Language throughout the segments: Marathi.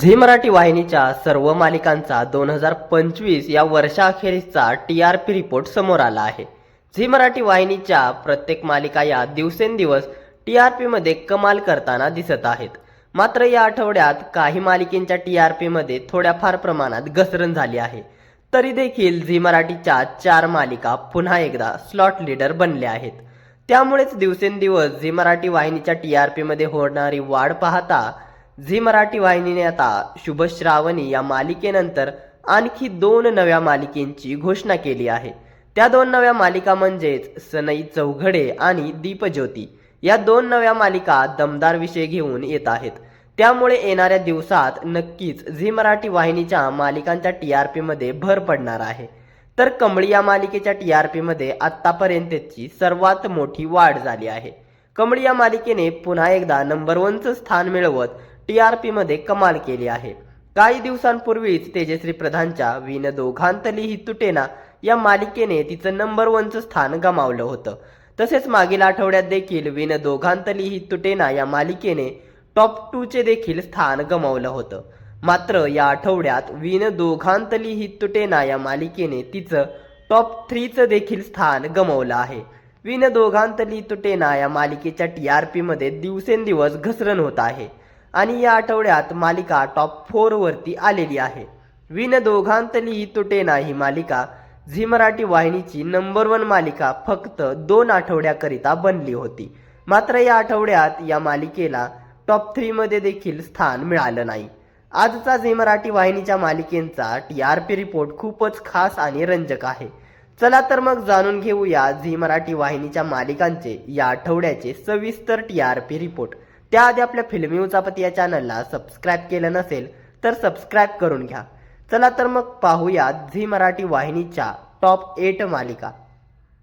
झी मराठी वाहिनीच्या सर्व मालिकांचा दोन हजार पंचवीस या वर्षाअखेरीसचा टी आर पी रिपोर्ट समोर आला आहे. झी मराठी वाहिनीच्या प्रत्येक मालिका या दिवसेंदिवस टी आर पीमध्ये कमाल करताना दिसत आहेत. मात्र या आठवड्यात काही मालिकेंच्या टी आर पीमध्ये थोड्याफार प्रमाणात घसरण झाली आहे. तरी देखील झी मराठीच्या चार मालिका पुन्हा एकदा स्लॉट लीडर बनल्या आहेत. त्यामुळेच दिवसेंदिवस झी मराठी वाहिनीच्या टी आर पीमध्ये होणारी वाढ पाहता झी मराठी वाहिनीने आता शुभश्रावणी या मालिकेनंतर आणखी दोन नव्या मालिकेंची घोषणा केली आहे. त्या दोन नव्या मालिका म्हणजेच सनई चौघडे आणि दीपज्योती या दोन नव्या मालिका दमदार विषय घेऊन येत आहेत. त्यामुळे येणाऱ्या दिवसात नक्कीच झी मराठी वाहिनीच्या मालिकांच्या टी आर पीमध्ये भर पडणार आहे. तर कमळी या मालिकेच्या टी आर पीमध्ये आत्तापर्यंतची सर्वात मोठी वाढ झाली आहे. कमळी या मालिकेने पुन्हा एकदा नंबर वनचं स्थान मिळवत टी आर पीमध्ये कमाल केली आहे. काही दिवसांपूर्वीच तेजश्री प्रधानच्या विन दोघांतली ही तुटेना या मालिकेने तिचं नंबर वनचं स्थान गमावलं होतं. तसेच मागील आठवड्यात देखील विन दोघांतली ही तुटेना या मालिकेने टॉप टूचे देखील स्थान गमावलं होतं. मात्र या आठवड्यात विन दोघांतली ही तुटेना या मालिकेने तिचं टॉप थ्रीचं देखील स्थान गमावलं आहे. विन दोघांतली तुटेना या मालिकेच्या टी आर पीमध्ये दिवसेंदिवस घसरण होत आहे. आणि या आठवड्यात मालिका टॉप फोरवरती आलेली आहे. विन दोघांतली ही तुटेना ही मालिका. झी मराठी वाहिनीची नंबर वन मालिका फक्त दोन आठवड्याकरिता बनली होती. मात्र या आठवड्यात या मालिकेला टॉप थ्रीमध्ये देखील स्थान मिळालं नाही. आजचा झी मराठी वाहिनीच्या मालिकेंचा टी आर पी रिपोर्ट खूपच खास आणि रंजक आहे. चला तर मग जाणून घेऊया झी मराठी वाहिनीच्या मालिकांचे या आठवड्याचे सविस्तर टी आर पी रिपोर्ट त्याआधी आपल्या फिल्मी उचापती या चॅनलला सबस्क्राईब केलं नसेल तर सबस्क्राईब करून घ्या. चला तर मग पाहूया झी मराठी वाहिनीच्या टॉप एट मालिका.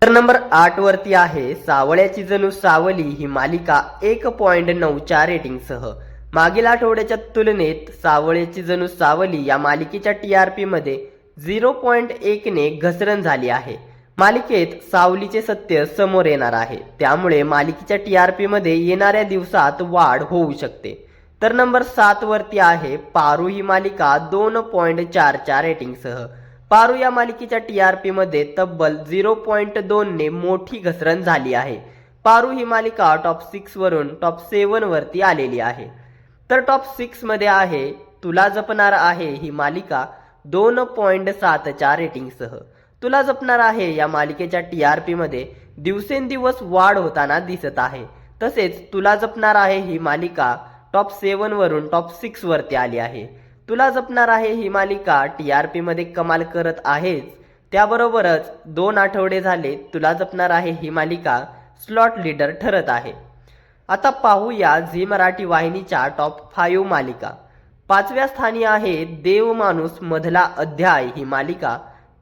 तर नंबर आठ वरती आहे सावळ्याची जणू सावली ही मालिका एक पॉइंट नऊच्या रेटिंगसह मागील आठवड्याच्या तुलनेत सावळ्याची जणू सावली या मालिकेच्या टी आर पी मध्ये झिरो पॉइंट एकने घसरण झाली आहे. मालिकेत सावलीचे सत्य समोर येणार आहे. त्यामुळे मालिकेच्या टी आर पी मध्ये येणाऱ्या दिवसात वाढ होऊ शकते. तर नंबर सात वरती आहे पारू ही मालिका दोन पॉइंट चारच्या रेटिंगसह. पारू या मालिकेच्या टी आर पी मध्ये तब्बल झिरो पॉईंट दोनने मोठी घसरण झाली आहे. पारू ही मालिका टॉप सिक्स वरून टॉप सेवन वरती आलेली आहे. तर टॉप सिक्समध्ये आहे तुला जपणार आहे ही मालिका दोन पॉईंट सातच्या रेटिंगसह. तुला जपणार आहे या मालिकेच्या टी आर पीमध्ये दिवसेंदिवस वाढ होताना दिसत आहे. तसेच तुला जपणार आहे ही मालिका टॉप सेवनवरून टॉप सिक्सवरती आली आहे. तुला जपणार आहे ही मालिका टी आर पीमध्ये कमाल करत आहेच. त्याबरोबरच दोन आठवडे झाले तुला जपणार आहे ही मालिका स्लॉट लीडर ठरत आहे. आता पाहूया झी मराठी वाहिनीच्या टॉप फाईव्ह मालिका. पाचव्या स्थानी आहे देव माणूस मधला अध्याय ही मालिका.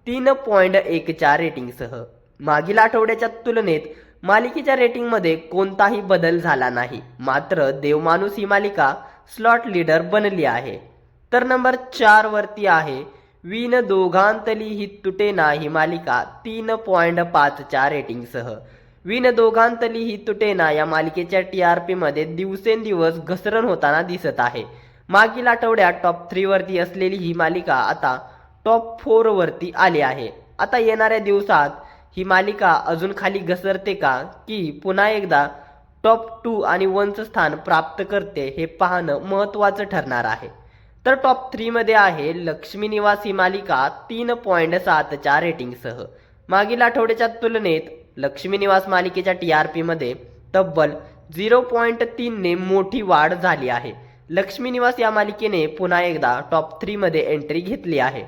तीन पॉइंट एकच्या रेटिंगसह. मागील आठवड्याच्या तुलनेत मालिकेच्या रेटिंगमध्ये कोणताही बदल झाला नाही. मात्र देवमाणूस ही मालिका स्लॉट लीडर बनली आहे. तर नंबर चार वरती आहे. विन दोघांतली ही तुटेना ही मालिका तीन पॉइंट पाचच्या रेटिंगसह. विन दोघांतली ही तुटेना या मालिकेच्या टी आर पीमध्ये दिवसेंदिवस घसरण होताना दिसत आहे. मागील आठवड्यात टॉप थ्रीवरती असलेली ही मालिका आता टॉप फोरवरती आले आहे. आता येणाऱ्या दिवसात ही मालिका अजून खाली घसरते का? की पुन्हा एकदा टॉप टू आणि वनचं स्थान प्राप्त करते हे पाहणं महत्त्वाचं ठरणार आहे. तर टॉप थ्रीमध्ये आहे लक्ष्मी निवास ही मालिका तीन पॉईंट सातच्या रेटिंगसह मागील आठवड्याच्या तुलनेत लक्ष्मी निवास मालिकेच्या टी आर पीमध्ये तब्बल झिरो पॉईंट तीनने मोठी वाढ झाली आहे. लक्ष्मी निवास या मालिकेने पुन्हा एकदा टॉप थ्रीमध्ये एंट्री घेतली आहे.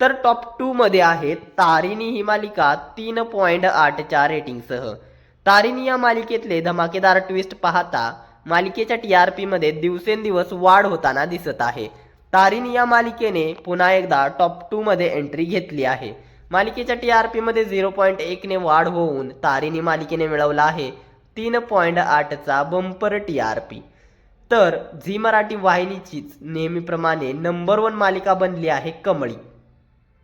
तर टॉप टूमध्ये आहे तारिणी ही मालिका तीन पॉइंट आठच्या रेटिंगसह तारिणी या मालिकेतले धमाकेदार ट्विस्ट पाहता मालिकेच्या टी आर पीमध्ये दिवसेंदिवस वाढ होताना दिसत आहे. तारिणी या मालिकेने पुन्हा एकदा टॉप टूमध्ये एंट्री घेतली आहे. मालिकेच्या टी आर पीमध्ये झिरो पॉईंट एकने वाढ होऊन तारिणी मालिकेने मिळवला आहे तीन पॉइंट आठचा बंपर टी आर पी तर झी मराठी वाहिनीचीच नेहमीप्रमाणे नंबर वन मालिका बनली आहे कमळी.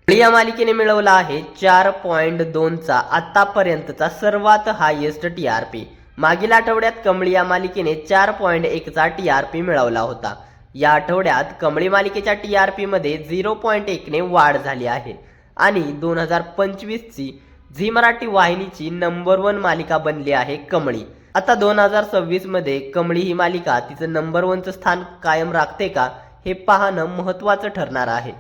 या मालिकेने मिळवला आहे चार पॉइंट दोनचा आतापर्यंतचा सर्वात हायेस्ट टी आर पी मागील आठवड्यात कमळी या मालिकेने चार पॉइंट एकचा टी आर पी मिळवला होता. या आठवड्यात कमळी मालिकेच्या टी आर पीमध्ये झिरो पॉईंट एकने वाढ झाली आहे. आणि दोन हजार पंचवीसची झी मराठी वाहिनीची नंबर वन मालिका बनली आहे कमळी. आता दोन हजार सव्वीसमध्ये कमळी ही मालिका तिचं नंबर वनचं स्थान कायम राखते का हे पाहणं महत्त्वाचं ठरणार आहे.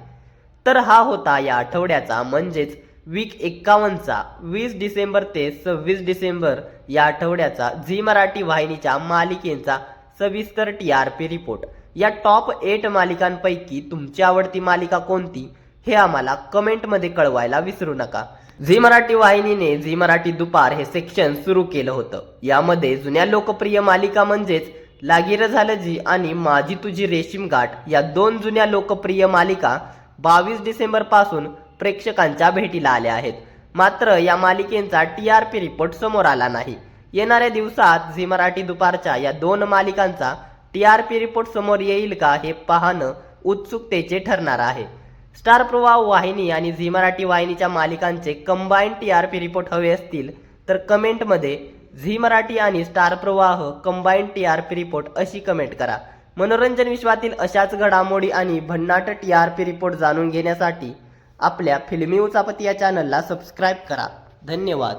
तर हा होता या आठवड्याचा म्हणजेच वीक एक्कावन्नचा वीस डिसेंबर ते सव्वीस डिसेंबर या आठवड्याचा झी मराठी वाहिनीच्या मालिकेचा सविस्तर टी आर पी रिपोर्ट या टॉप एट मालिकांपैकी तुमची आवडती मालिका कोणती? हे आम्हाला कमेंटमध्ये कळवायला विसरू नका. झी मराठी वाहिनीने झी मराठी दुपार हे सेक्शन सुरू केलं होतं. यामध्ये जुन्या लोकप्रिय मालिका म्हणजेच लागीर झालं जी आणि माझी तुझी रेशीम गाठ या दोन जुन्या लोकप्रिय मालिका बावीस डिसेंबरपासून प्रेक्षकांच्या भेटीला आल्या आहेत. मात्र या मालिकेंचा टी आर पी रिपोर्ट समोर आला नाही. येणाऱ्या दिवसात झी मराठी दुपारच्या या दोन मालिकांचा टी आर पी रिपोर्ट समोर येईल का हे पाहणं उत्सुकतेचे ठरणार आहे. स्टार प्रवाह वाहिनी आणि झी मराठी वाहिनीच्या मालिकांचे combine T R P report हवे असतील तर कमेंटमध्ये झी मराठी आणि Star Pravah combine T R P report अशी कमेंट करा. मनोरंजन विश्वातील अशाच घडामोडी आणि भन्नाट टी आर पी रिपोर्ट जाणून घेण्यासाठी आपल्या फिल्मी उचापती या चॅनलला सबस्क्राईब करा. धन्यवाद.